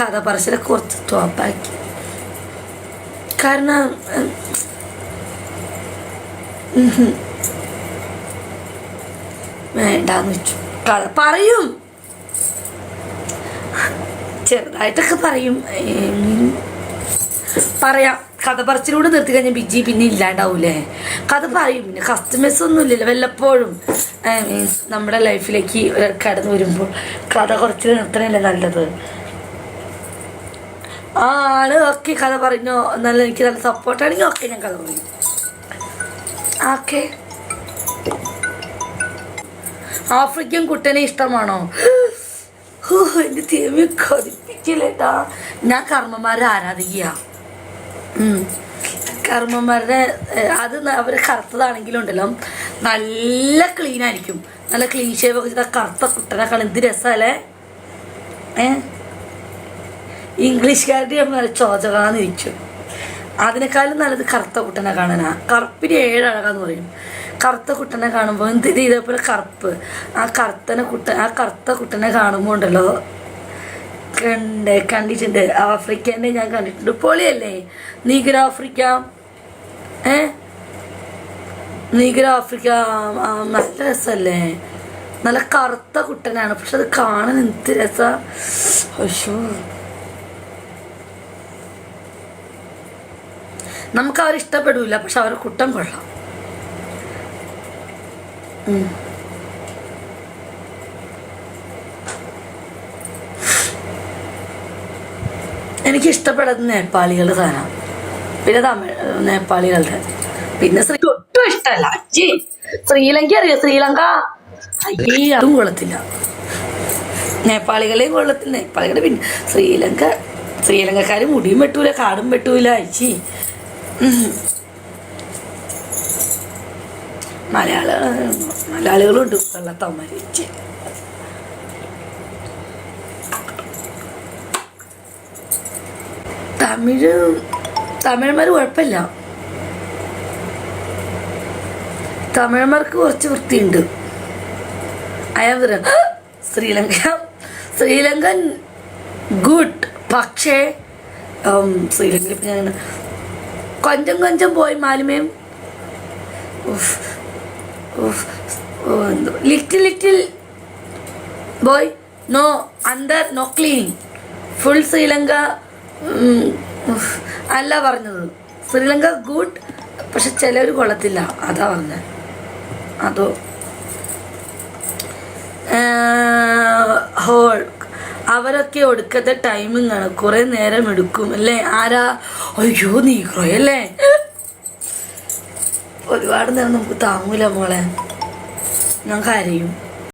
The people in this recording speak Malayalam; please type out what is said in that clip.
കഥ പറച്ചിലെ കുറച്ച് സ്റ്റോപ്പാക്കി കാരണം. വേണ്ടാന്ന് വെച്ചു. കഥ പറയും. ചെറുതായിട്ടൊക്കെ പറയും. പറയാം. കഥ പറച്ചിലൂടെ നിർത്തി കഴിഞ്ഞാൽ ബിജി പിന്നെ ഇല്ലാണ്ടാവൂലേ? കഥ പറയും. പിന്നെ കസ്റ്റമേഴ്സ് ഒന്നും ഇല്ലല്ലോ വല്ലപ്പോഴും. മീൻസ് നമ്മുടെ ലൈഫിലേക്ക് കടന്നു വരുമ്പോൾ കഥ കുറച്ച് നിർത്തണല്ലേ നല്ലത്? ആ ആൾ ഓക്കെ കഥ പറഞ്ഞോ. നല്ല എനിക്ക് നല്ല സപ്പോർട്ടാണെങ്കിൽ ഓക്കെ ഞാൻ കഥ പറയും. ഓക്കെ ആഫ്രിക്കൻ കുട്ടനെ ഇഷ്ടമാണോ? എന്റെ തീമി കൊതിപ്പിക്കില്ലേട്ടാ ഞാൻ കർമ്മന്മാരെ ആരാധിക്കുക. കർമ്മന്മാരുടെ ഏഹ്, അത് അവർ കറുത്തതാണെങ്കിലും ഉണ്ടല്ലോ. നല്ല ക്ലീൻ ആയിരിക്കും. നല്ല ക്ലീൻ ഷേവ് ഒക്കെ ചെയ്ത കറുത്ത കുട്ടനെ. കാണും എന്ത് രസമല്ലേ ഏ? ഇംഗ്ലീഷുകാരുടെ നല്ല ചോചകാന്നിരിക്കും അതിനേക്കാളും നല്ലത് കറുത്ത കുട്ടനെ കാണാനാ. കറുപ്പിന് ഏഴഴകാന്ന് പറയും. കറുത്ത കുട്ടനെ കാണുമ്പോൾ എന്ത് ഇത് ഇതേപോലെ കറുപ്പ്. ആ കറുത്തനെ കുട്ട ആ കറുത്ത കുട്ടനെ കാണുമ്പോൾ ഉണ്ടല്ലോ. കണ്ട് കണ്ടിട്ടുണ്ട്. ആഫ്രിക്കന്റെ ഞാൻ കണ്ടിട്ടുണ്ട്. പൊളിയല്ലേ? Niger Africa. ഏ? നീഗർ ആഫ്രിക്ക നല്ല രസമല്ലേ നല്ല കറുത്ത കുട്ടനാണ്. പക്ഷെ അത് കാണാൻ എന്ത് രസ. അയ്യോ. നമുക്ക് അവർ ഇഷ്ടപ്പെടില്ല പക്ഷെ അവർ കുട്ടം കൊള്ളാം. എനിക്ക് ഇഷ്ടപ്പെടുന്ന നേപ്പാളികളുടെ സാധനം. പിന്നെ തമിഴ് നേപ്പാളികളുടെ. പിന്നെ ശ്രീ ഒട്ടും ഇഷ്ടമല്ല. അജ്ജി ശ്രീലങ്ക അറിയോ? ശ്രീലങ്ക? അയ്യേ അതും കൊള്ളത്തില്ല. നേപ്പാളികളെയും കൊള്ളത്തില്ല. നേപ്പാളികളുടെ പിന്നെ ശ്രീലങ്ക ശ്രീലങ്കക്കാർ മുടിയും വെട്ടൂല കാടും വെട്ടൂല. അയച്ചി മലയാള മലയാളികളുണ്ട്. വെള്ളത്തമ്മരി തമിഴ് തമിഴന്മാർ കുഴപ്പമില്ല. തമിഴന്മാർക്ക് കുറച്ച് വൃത്തിയുണ്ട്. പറയാം ശ്രീലങ്ക. ശ്രീലങ്കൻ ഗുഡ്. പക്ഷേ ശ്രീലങ്കയിൽ ഞാൻ കൊഞ്ചം കൊഞ്ചം പോയി മാലുമേം little little boy no under no clean. Full Sri Lanka അല്ല പറഞ്ഞത്. ശ്രീലങ്ക ഗുഡ് പക്ഷെ ചിലർ കൊള്ളത്തില്ല. അതാ പറഞ്ഞത് അതോ ഹോൾ. അവരൊക്കെ ഒടുക്കത്തെ ടൈമിങ് ആണ്. കുറെ നേരം എടുക്കും അല്ലേ? ആരാ? അയ്യോ നീക്രോയല്ലേ ഒരുപാട് നേരം നമുക്ക് താങ്ങൂല മോളെ. ഞങ്ങൾക്ക് കരയും.